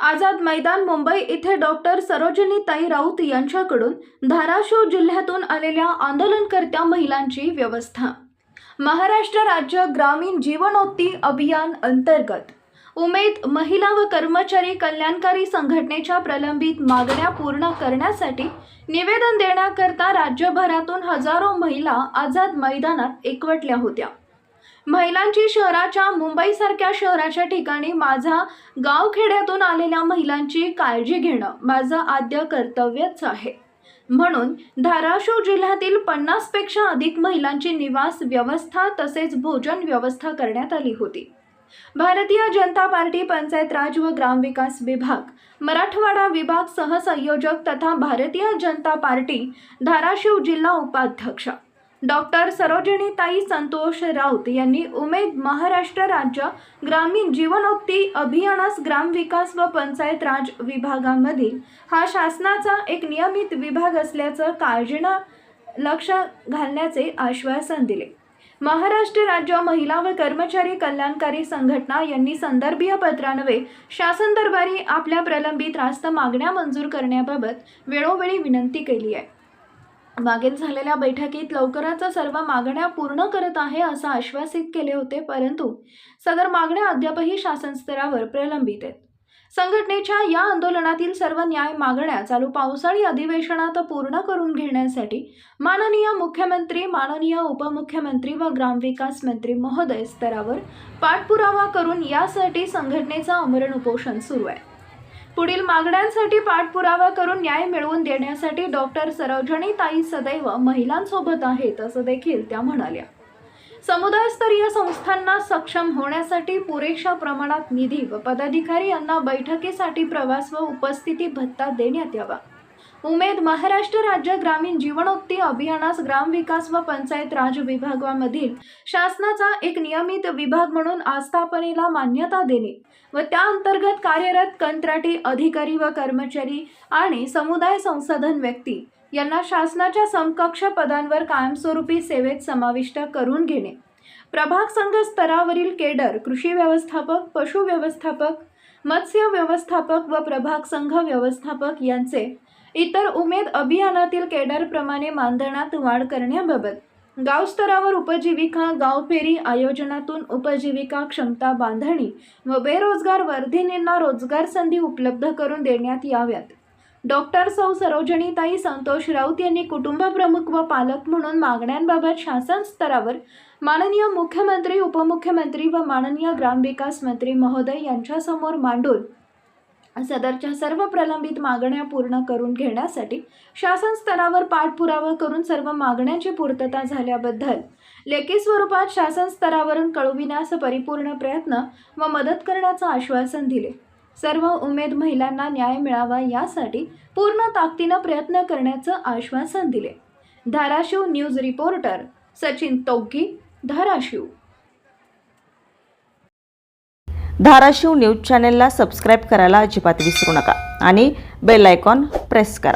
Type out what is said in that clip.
आझाद मैदान मुंबई इथे डॉक्टर सरोजिनी ताई राऊत यांच्याकडून धाराशिव जिल्ह्यातून आलेल्या आंदोलनकर्त्या महिलांची व्यवस्था. महाराष्ट्र राज्य ग्रामीण जीवनोत्ती अभियान अंतर्गत उमेद महिला व कर्मचारी कल्याणकारी संघटनेच्या प्रलंबित मागण्या पूर्ण करण्यासाठी निवेदन देण्याकरता राज्यभरातून हजारो महिला आझाद मैदानात एकवटल्या होत्या. महिलांची शहराच्या मुंबईसारख्या शहराच्या ठिकाणी माझा गावखेड्यातून आलेल्या महिलांची काळजी घेणं माझं आद्य कर्तव्यच आहे. म्हणून धाराशिव जिल्ह्यातील पन्नासपेक्षा अधिक महिलांची निवास व्यवस्था तसेच भोजन व्यवस्था करण्यात आली होती. भारतीय जनता पार्टी पंचायत राज व ग्रामविकास विभाग मराठवाडा विभाग सहसंयोजक तथा भारतीय जनता पार्टी धाराशिव जिल्हा उपाध्यक्ष डॉक्टर सरोजिनीताई संतोष राऊत यांनी उमेद महाराष्ट्र राज्य ग्रामीण जीवनोक्ती अभियानास ग्रामविकास व पंचायत राज विभागामधील हा शासनाचा एक नियमित विभाग असल्याचं काळजीनं लक्ष घालण्याचे आश्वासन दिले. महाराष्ट्र राज्य महिला व कर्मचारी कल्याणकारी संघटना यांनी संदर्भीय पत्रान्वये शासन दरबारी आपल्या प्रलंबित रास्त मागण्या मंजूर करण्याबाबत वेळोवेळी विनंती केली आहे. मागील झालेल्या बैठकीत लवकरच सर्व मागण्या पूर्ण करत आहे असं आश्वासित केले होते परंतु सदर मागण्या अद्यापही शासन स्तरावर प्रलंबित आहेत. संघटनेच्या या आंदोलनातील सर्व न्याय मागण्या चालू पावसाळी अधिवेशनात पूर्ण करून घेण्यासाठी माननीय मुख्यमंत्री माननीय उपमुख्यमंत्री व ग्रामविकास मंत्री महोदय स्तरावर पाठपुरावा करून यासाठी संघटनेचं आमरण उपोषण सुरू आहे. पुढील मागण्यांसाठी पाठपुरावा करून न्याय मिळवून देण्यासाठी डॉक्टर सरोजणी ताई सदैव महिलांसोबत आहेत असं देखील त्या म्हणाल्या. समुदायस्तरीय संस्थांना सक्षम होण्यासाठी पुरेशा प्रमाणात निधी व पदाधिकारी यांना बैठकीसाठी प्रवास व उपस्थिती भत्ता देण्यात यावा. उमेद महाराष्ट्र राज्य ग्रामीण जीवनोक्ती अभियानास ग्रामविकास व पंचायत राज विभागामधील शासनाचा एक नियमित विभाग म्हणून आस्थापनेला मान्यता देणे व त्या अंतर्गत कार्यरत कंत्राटी अधिकारी व कर्मचारी आणि समुदाय संसाधन व्यक्ती यांना शासनाच्या समकक्ष पदांवर कायमस्वरूपी सेवेत समाविष्ट करून घेणे. प्रभाग संघ स्तरावरील केडर कृषी व्यवस्थापक पशु व्यवस्थापक मत्स्य व्यवस्थापक व प्रभाग संघ व्यवस्थापक यांचे इतर उमेद अभियानातील केडरप्रमाणे मानधनात वाढ करण्याबाबत. गावस्तरावर उपजीविका गावफेरी आयोजनातून उपजीविका क्षमता बांधणी व बेरोजगार वर्धिनींना रोजगार संधी उपलब्ध करून देण्यात याव्यात. डॉक्टर सौ सरोजनीताई संतोष राऊत यांनी कुटुंबप्रमुख व पालक म्हणून मागण्यांबाबत शासन स्तरावर माननीय मुख्यमंत्री उपमुख्यमंत्री व माननीय ग्रामविकास मंत्री महोदय यांच्यासमोर मांडून सदरच्या सर्व प्रलंबित मागण्या पूर्ण करून घेण्यासाठी शासन स्तरावर पाठपुरावा करून सर्व मागण्यांची पूर्तता झाल्याबद्दल लेखी स्वरूपात शासन स्तरावरून कळविण्यास परिपूर्ण प्रयत्न व मदत करण्याचं आश्वासन दिले. सर्व उमेद महिलांना न्याय मिळावा यासाठी पूर्ण ताकदीनं प्रयत्न करण्याचं आश्वासन दिले. Dharashiv news reporter Sachin Togi Dharashiv. Dharashiv news चॅनेलला सबस्क्राईब करायला अजिबात विसरू नका आणि बेल आयकॉन प्रेस करा.